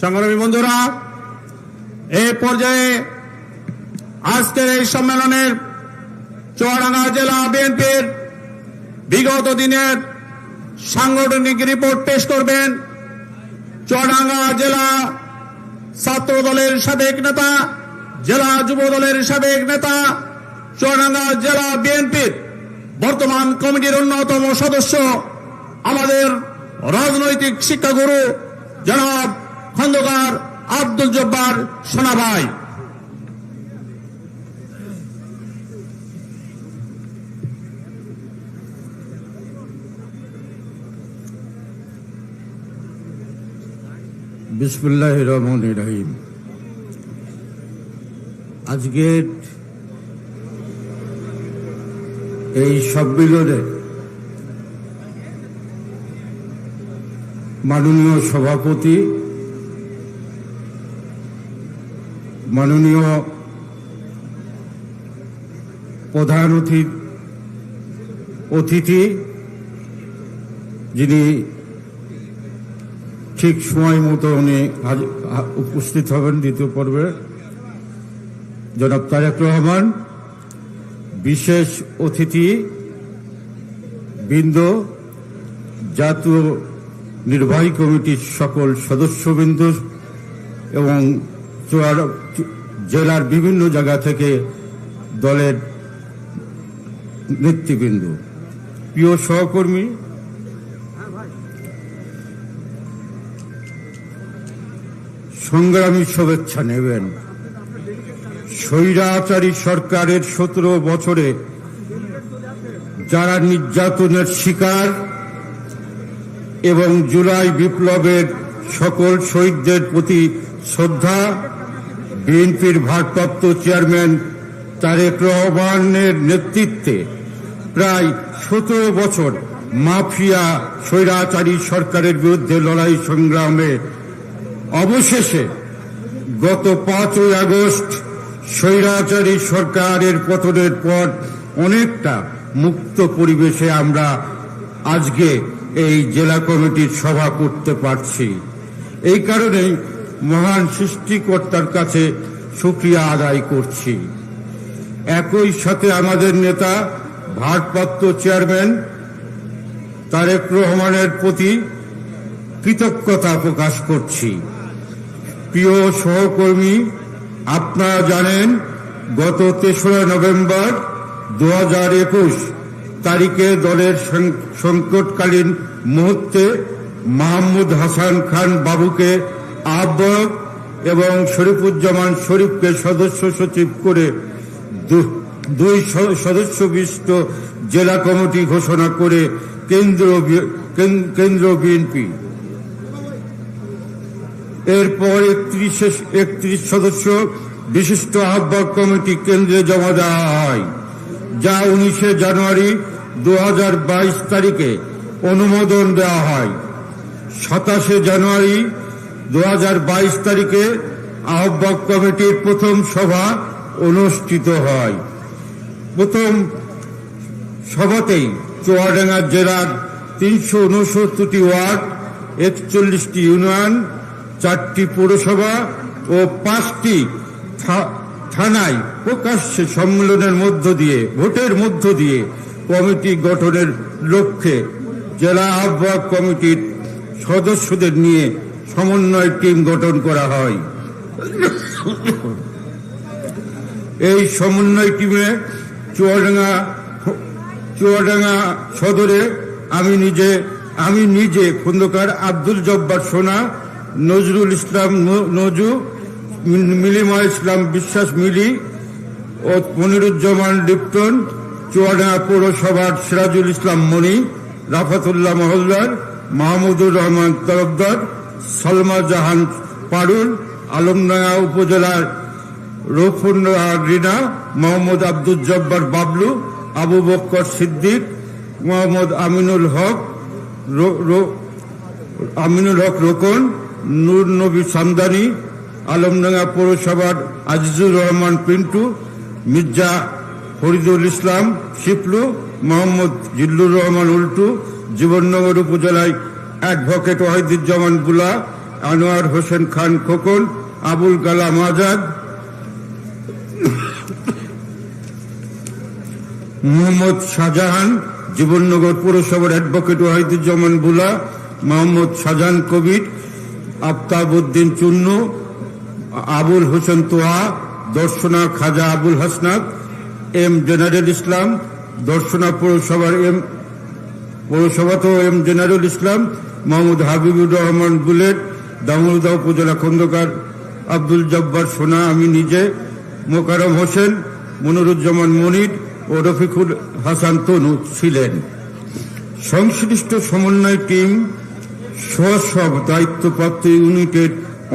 সংগ্রামী বন্ধুরা, এ পর্যায়ে আজকের এই সম্মেলনের চুয়াডাঙ্গা জেলা বিএনপির বিগত দিনের সাংগঠনিক রিপোর্ট পেশ করবেন চুয়াডাঙ্গা জেলা ছাত্র দলের সাবেক নেতা, জেলা যুব দলের সাবেক নেতা, চুয়াডাঙ্গা জেলা বিএনপির বর্তমান কমিটির অন্যতম সদস্য আমাদের রাজনৈতিক শিক্ষাগুরু জনাব খন্দকার আব্দুল জব্বার সোনাভাই। বিসমুল্লাহ রহমান রহিম। আজকের এই সম্মেলনে মাননীয় সভাপতি মাননীয় প্রধান অতিথি যিনি ঠিক সময় মতো উনি উপস্থিত হবেন দ্বিতীয় পর্বে। জনাব তারেক রহমান, বিশেষ অতিথি বৃন্দ, জাতীয় নির্বাহী কমিটির সকল সদস্যবৃন্দ এবং জেলার বিভিন্ন জায়গা থেকে দলের নেতৃবৃন্দ। প্রিয় সহকর্মী, সংগ্রামী শুভেচ্ছা নেবেন। স্বৈরাচারী সরকারের সতেরো বছরে যারা নির্যাতনের শিকার এবং জুলাই বিপ্লবের সকল শহীদদের প্রতি শ্রদ্ধা বিএনপির ভারপ্রাপ্ত চেয়ারম্যান তারেক রহমানের নেতৃত্বে প্রায় সতেরো বছর মাফিয়া স্বৈরাচারী সরকারের বিরুদ্ধে লড়াই সংগ্রামে অবশেষে গত পাঁচই আগস্ট স্বৈরাচারী সরকারের পতনের পর অনেকটা মুক্ত পরিবেশে আমরা আজকে এই জেলা কমিটির সভা করতে পারছি। এই কারণেই মহান সৃষ্টিকর্তার কাছে সুক্রিয়া আদায় করছি। একই সাথে আমাদের নেতা, ভারপ্রাপ্ত চেয়ারম্যান তারেক রহমানের প্রতি কৃতজ্ঞতা প্রকাশ করছি। প্রিয় সহকর্মী, আপনারা জানেন, গত তেসরা নভেম্বর দু হাজার একুশ তারিখে দলের সংকটকালীন মুহূর্তে মাহমুদ হাসান খান বাবুকে আহ্বায়ক এবং শরীফুজ্জামান শরীফকে সদস্য সচিব করে দুই সদস্য বিশিষ্ট জেলা কমিটি ঘোষণা করে কেন্দ্র কেন্দ্র বিএনপি। এরপর একত্রিশ একত্রিশ সদস্য বিশিষ্ট আহ্বায়ক কমিটি কেন্দ্রে জমা দেওয়া হয়, যা উনিশে জানুয়ারি দু হাজার বাইশ তারিখে অনুমোদন দেওয়া হয়। সাতাশে জানুয়ারি দু হাজার বাইশ তারিখে আহ্বায়ক কমিটির প্রথম সভা অনুষ্ঠিত হয়। প্রথম সভাতেই চুয়াডাঙ্গা জেলার তিনশো উনসত্তরটি ওয়ার্ড, একচল্লিশটি ইউনিয়ন, চারটি পৌরসভা ও পাঁচটি থানায় প্রকাশ্যে সম্মেলনের মধ্য দিয়ে, ভোটের মধ্য দিয়ে কমিটি গঠনের লক্ষ্যে জেলা আহ্বায়ক কমিটির সদস্যদের নিয়ে সমন্বয় টিম গঠন করা হয়। এই সমন্বয় টিমে চুয়াডাঙ্গা চুয়াডাঙ্গা সদরে আমি নিজে আমি নিজে খন্দকার আব্দুল জব্বার সোনা, নজরুল ইসলাম নজু মিল- মিলিমা ইসলাম বিশ্বাস মিলি ও মনিরুজ্জামান লিপ্টন, চুয়াডাঙ্গা পৌরসভার সিরাজুল ইসলাম মনি রাফাতুল্লাহ মহল্লার মাহমুদুর রহমান তরফদার সলমা জাহান পারুল আলমডাঙ্গা উপজেলার রফুন রিনা মোহাম্মদ আব্দুল জব্বার বাবলু, আবু বক্কর সিদ্দিক, মোহাম্মদ আমিনুল হক আমিনুল হক রোকন, নূর নবী সামদানি আলমডাঙ্গা পৌরসভার আজিজুর রহমান পিন্টু, মির্জা ফরিদুল ইসলাম শিপলু, মোহাম্মদ জিল্লুর রহমান উল্টু, জীবননগর উপজেলায় অ্যাডভোকেট ওয়াহিদুজ্জামান বুলা আনোয়ার হোসেন খান খোকন, আবুল কালাম আজাদ, মোহাম্মদ শাহজাহান, জীবননগর পৌরসভার অ্যাডভোকেট ওয়াহিদুজ্জামান বুলা মোহাম্মদ শাহজাহান কবির আফতাব উদ্দিন চুন্নু, আবুল হোসেন তোয়া দর্শনা খাজা আবুল হাসনাত, এম জেনারেল ইসলাম, দর্শনা পৌরসভার এম পৌরসভাতেও এম জেনারুল ইসলাম, মোহাম্মদ হাবিবুর রহমান বুলেট দামোদা উপজেলা খন্দকার আব্দুল জব্বার সোনা, আমি নিজে, মোকারম হোসেন, মনিরুজ্জামান মনির ও রফিকুল হাসান তনু ছিলেন। সংশ্লিষ্ট সমন্বয় টিম সব দায়িত্বপ্রাপ্ত ইউনিটের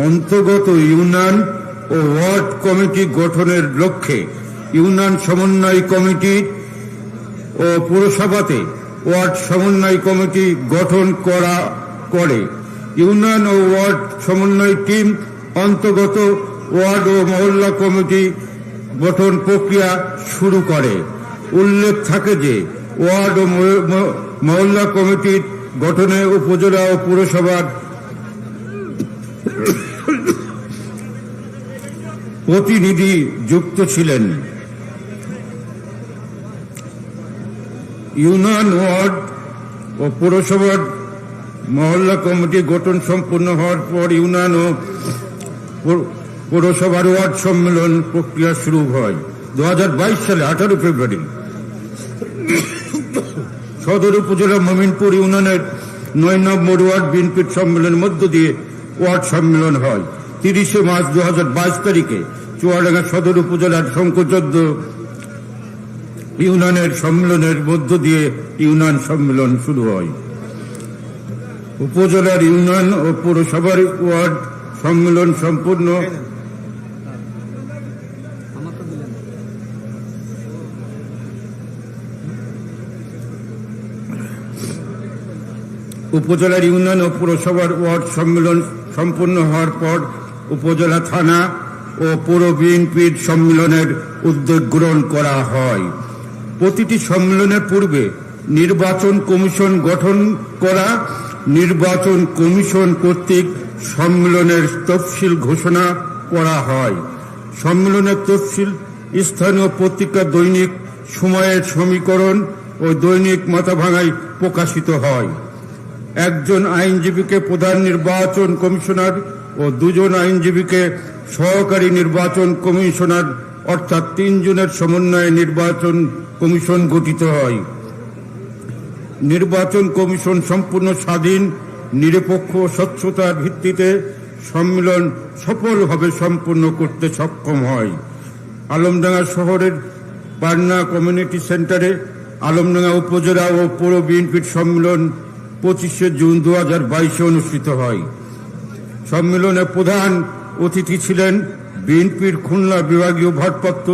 অন্তর্গত ইউনিয়ন ও ওয়ার্ড কমিটি গঠনের লক্ষ্যে ইউনিয়ন সমন্বয় কমিটি ও পুরসভাতে ওয়ার্ড সমন্বয় কমিটি গঠন করা করে। ইউনিয়ন ও ওয়ার্ড সমন্বয় টিম অন্তর্গত ওয়ার্ড ও মহল্লা কমিটি গঠন প্রক্রিয়া শুরু করে। উল্লেখ থাকে যে, ওয়ার্ড ও মহ- মহ- মহল্লা কমিটির গঠনে উপজেলা ও পুরসভার প্রতিনিধি যুক্ত ছিলেন। ইউনিয়ন ওয়ার্ড ও পৌরসভার মহল্লা কমিটি গঠন সম্পূর্ণ হওয়ার পর ইউনিয়ন ও পৌর- পৌরসভার ওয়ার্ড সম্মেলন প্রক্রিয়া শুরু হয় দু হাজার বাইশ সালে আঠারো ফেব্রুয়ারি। সদর উপজেলা মমিনপুর ইউনিয়নের নয় নম্বর ওয়ার্ড বিএনপির সম্মেলনের মধ্য দিয়ে ওয়ার্ড সম্মেলন হয়। তিরিশে মার্চ দু হাজার বাইশ তারিখে চুয়াডাঙ্গা সদর উপজেলার শঙ্করচন্দ্র ইউনিয়নের সম্মেলনের মধ্য দিয়ে ইউনিয়ন সম্মেলন শুরু হয়। উপজেলার ইউনিয়ন ও পৌরসভার ওয়ার্ড সম্মেলন সম্পূর্ণ উপজেলার ইউনিয়ন ও পৌরসভার ওয়ার্ড সম্মেলন সম্পূর্ণ হওয়ার পর উপজেলা থানা ও পৌর বিএনপির সম্মেলনের উদ্যোগ গ্রহণ করা হয়। প্রতিটি সম্মেলনের পূর্বে নির্বাচন কমিশন গঠন করা, নির্বাচন কমিশন কর্তৃক সম্মেলনের তফসিল ঘোষণা করা হয়। সম্মেলনের তফসিল স্থানীয় পত্রিকা দৈনিক সময়ের সমীকরণ ও দৈনিক মাথাভাঙায় প্রকাশিত হয়। একজন আইনজীবীকে প্রধান নির্বাচন কমিশনার ও দুজন আইনজীবীকে সহকারী নির্বাচন কমিশনার, অর্থাৎ তিনজনের সমন্বয়ে নির্বাচন কমিশন গঠিত হয়। নির্বাচন কমিশন সম্পূর্ণ স্বাধীন, নিরপেক্ষ, স্বচ্ছতার ভিত্তিতে সম্মেলন সফলভাবে সম্পন্ন করতে সক্ষম হয়। আলমডাঙ্গা শহরের পান্না কমিউনিটি সেন্টারে আলমডাঙ্গা উপজেলা ও পৌর বিএনপির সম্মেলন পঁচিশে জুন দু হাজার বাইশে অনুষ্ঠিত হয়। সম্মেলনে প্রধান অতিথি ছিলেন বিএনপির খুলনা বিভাগীয় ভারপ্রাপ্ত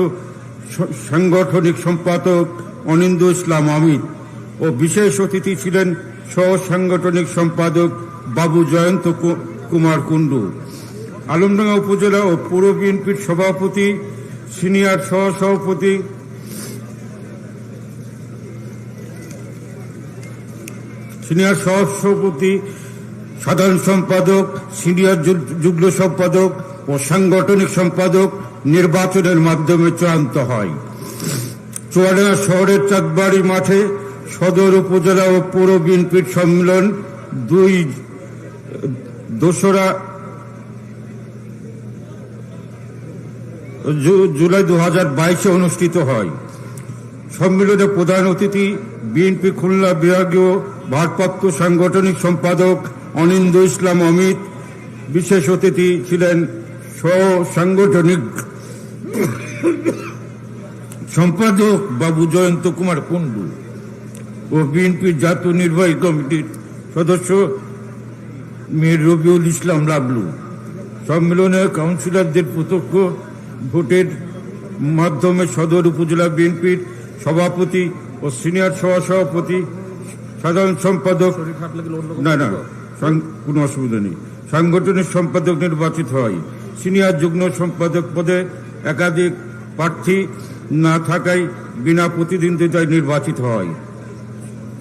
সাংগঠনিক সম্পাদক অনিন্দ ইসলাম আমির ও বিশেষ অতিথি ছিলেন সহ সাংগঠনিক সম্পাদক বাবু জয়ন্ত কুমার কুণ্ডু। আলমডাঙ্গা উপজেলা ও পৌর বিএনপির সভাপতি, সিনিয়র সহ সভাপতি সিনিয়র সহসভাপতি, সাধারণ সম্পাদক, সিনিয়র যুগ্ম সম্পাদক ও সাংগঠনিক সম্পাদক নির্বাচনের মাধ্যমে চূড়ান্ত হয়। চুয়াডাঙ্গা শহরের চাঁদবাড়ি মাঠে সদর উপজেলা ও পৌর বিএনপির সম্মেলন দুই দোসরা জুলাই দু হাজার বাইশে অনুষ্ঠিত হয়। সম্মেলনে প্রধান অতিথি বিএনপি খুলনা বিভাগীয় ভারপ্রাপ্ত সাংগঠনিক সম্পাদক অনিন্দ ইসলাম অমিত। বিশেষ অতিথি ছিলেন সহ সাংগঠনিক সম্পাদক বাবু জয়ন্ত কুমার কুণ্ডু ও বিএনপির জাতীয় নির্বাহী কমিটির সদস্য মীর রবিউল ইসলাম লাবলু সম্মেলনে কাউন্সিলরদের প্রত্যক্ষ ভোটের মাধ্যমে সদর উপজেলা বিএনপির সভাপতি ও সিনিয়র সহসভাপতি, সাধারণ সম্পাদক না না কোনো অসুবিধা নেই। সাংগঠনিক সম্পাদক নির্বাচিত হয়। সিনিয়র যুগ্ম সম্পাদক পদে একাধিক প্রার্থী না থাকায় বিনা প্রতিদ্বন্দ্বিতায় নির্বাচিত হয়।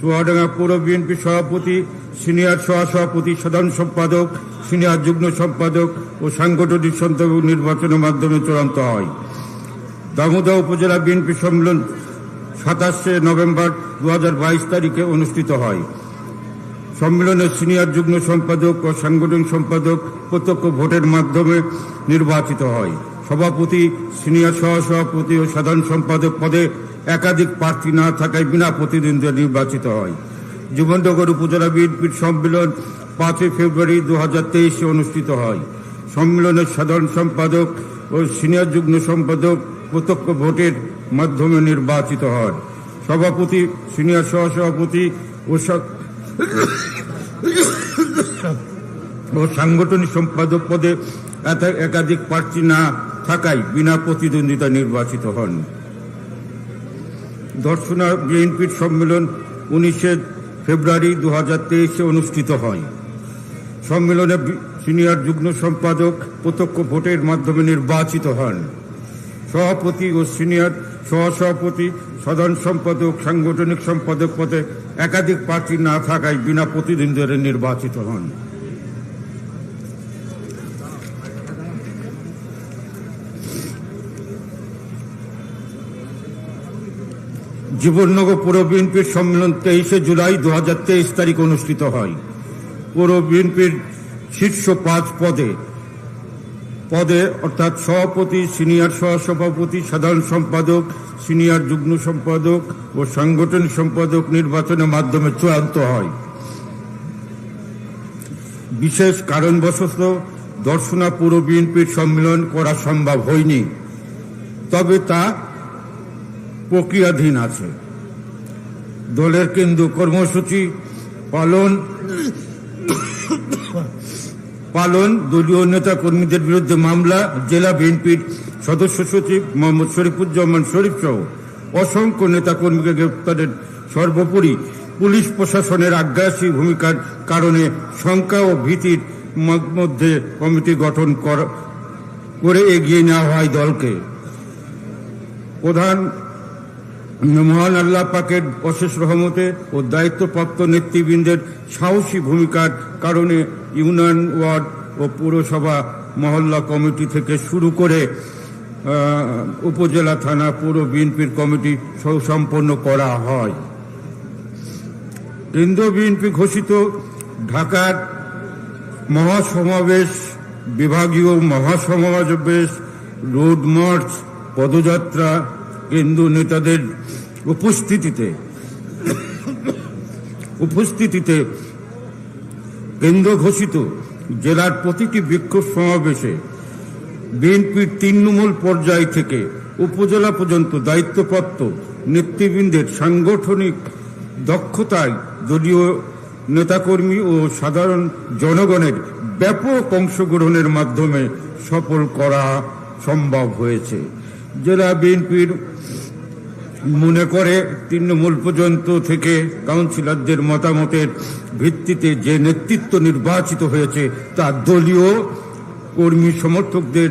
চুয়াডাঙ্গা পৌর বিএনপি সভাপতি, সিনিয়র সহসভাপতি, সাধারণ সম্পাদক, সিনিয়র যুগ্ম সম্পাদক ও সাংগঠনিক সম্পাদক নির্বাচনের মাধ্যমে চূড়ান্ত হয়। দামোদা উপজেলা বিএনপি সম্মেলন সাতাশে নভেম্বর দু হাজার বাইশ তারিখে অনুষ্ঠিত হয়। সম্মেলনে সিনিয়র যুগ্ম সম্পাদক ও সাংগঠনিক সম্পাদক প্রত্যক্ষ ভোটের মাধ্যমে নির্বাচিত হয়। সভাপতি, সিনিয়র সহসভাপতি ও সাধারণ সম্পাদক পদে একাধিক প্রার্থী না থাকায় বিনা প্রতিদ্বন্দ্বিতা নির্বাচিত হয়। জীবননগর উপজেলা বিএনপির সম্মেলন পাঁচই ফেব্রুয়ারি দু তেইশে অনুষ্ঠিত হয়। সম্মেলনের সাধারণ সম্পাদক ও সিনিয়র যুগ্ম সম্পাদক প্রত্যক্ষ ভোটের মাধ্যমে নির্বাচিত হন। সভাপতি, সিনিয়র সহসভাপতি ও ও সাংগঠনিক সম্পাদক পদে একাধিক প্রার্থী না থাকায় বিনা প্রতিদ্বন্দ্বিতা নির্বাচিত হন। দর্শনা বিএনপির সম্মেলন উনিশে ফেব্রুয়ারি দু হাজার তেইশে অনুষ্ঠিত হয়। সম্মেলনে সিনিয়র যুগ্ম সম্পাদক প্রত্যক্ষ ভোটের মাধ্যমে নির্বাচিত হন। সভাপতি ও সিনিয়র সহসভাপতি, সাধারণ সম্পাদক, সাংগঠনিক সম্পাদক পদে একাধিক প্রার্থী না থাকায় বিনা প্রতিদ্বন্দ্বিতা নির্বাচিত হন। জীবননগর পৌর বিএনপির সম্মেলন তেইশে জুলাই দুহাজার তেইশ তারিখ অনুষ্ঠিত হয়। পৌর বিএনপির শীর্ষ পাঁচ পদে পদে অর্থাৎ সভাপতি, সিনিয়র সহসভাপতি, সাধারণ সম্পাদক, সিনিয়র যুগ্ম সম্পাদক ও সাংগঠনিক সম্পাদক নির্বাচনের মাধ্যমে চূড়ান্ত হয়। বিশেষ কারণবশত দর্শনা পৌর বিএনপির সম্মেলন করা সম্ভব হয়নি। তবে তা প্রক্রিয়াধীন আছে। দলের কেন্দ্র কর্মসূচি পালন পালন, দলীয় নেতা কর্মীদের বিরুদ্ধে মামলা, জেলা বিএনপির সদস্য সচিব মোহাম্মদ শরীফুজ্জামান শরীফ সহ অসংখ্য নেতা কর্মীকে গ্রেপ্তারের সর্বোপরি পুলিশ প্রশাসনের আগ্রাসী ভূমিকার কারণে শঙ্কা ও ভীতির মধ্যে কমিটি গঠন করে এগিয়ে নেওয়া হয় দলকে। প্রধান মহান আল্লাহ পাকের অশেষ রহমতে ও দায়িত্বপ্রাপ্ত নেতৃবৃন্দের সাহসী ভূমিকার কারণে ইউনিয়ন ওয়ার্ড ও পৌরসভা মহল্লা কমিটি থেকে শুরু করে উপজেলা থানা, পুরো বিএনপির কমিটি সুসম্পন্ন করা হয়। কেন্দ্রীয় বিএনপি ঘোষিত ঢাকার মহাসমাবেশ, বিভাগীয় মহাসমাবেশ, রোড মার্চ, পদযাত্রা কেন্দ্রীয় নেতাদের উপস্থিতিতে উপস্থিতিতে কেন্দ্র ঘোষিত জেলার প্রতিটি বিক্ষোভ সমাবেশে বিএনপির তৃণমূল পর্যায় থেকে উপজেলা পর্যন্ত দায়িত্বপ্রাপ্ত নেতৃবৃন্দের সাংগঠনিক দক্ষতায় দলীয় নেতাকর্মী ও সাধারণ জনগণের ব্যাপক অংশগ্রহণের মাধ্যমে সফল করা সম্ভব হয়েছে। জেলা বিএনপির মনে করে তৃণমূল পর্যন্ত থেকে কাউন্সিলরদের মতামতের ভিত্তিতে যে নেতৃত্ব নির্বাচিত হয়েছে, তা দলীয় কর্মী সমর্থকদের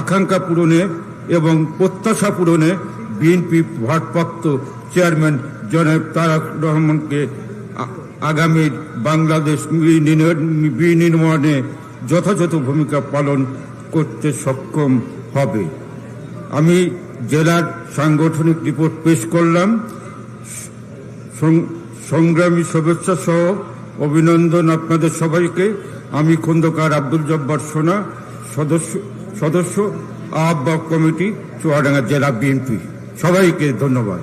আকাঙ্ক্ষা পূরণে এবং প্রত্যাশা পূরণে বিএনপি ভারপ্রাপ্ত চেয়ারম্যান জনাব তারাক রহমানকে আগামী বাংলাদেশ বিনির্মাণে যথাযথ ভূমিকা পালন করতে সক্ষম হবে। আমি জেলার সাংগঠনিক রিপোর্ট পেশ করলাম। সংগ্রামী শুভেচ্ছা সহ অভিনন্দন আপনাদের সবাইকে। আমি খন্দকার আব্দুল জব্বার সোনা, সদস্য সদস্য, আহ্বায়ক কমিটি, চুয়াডাঙ্গা জেলা বিএনপি। সবাইকে ধন্যবাদ।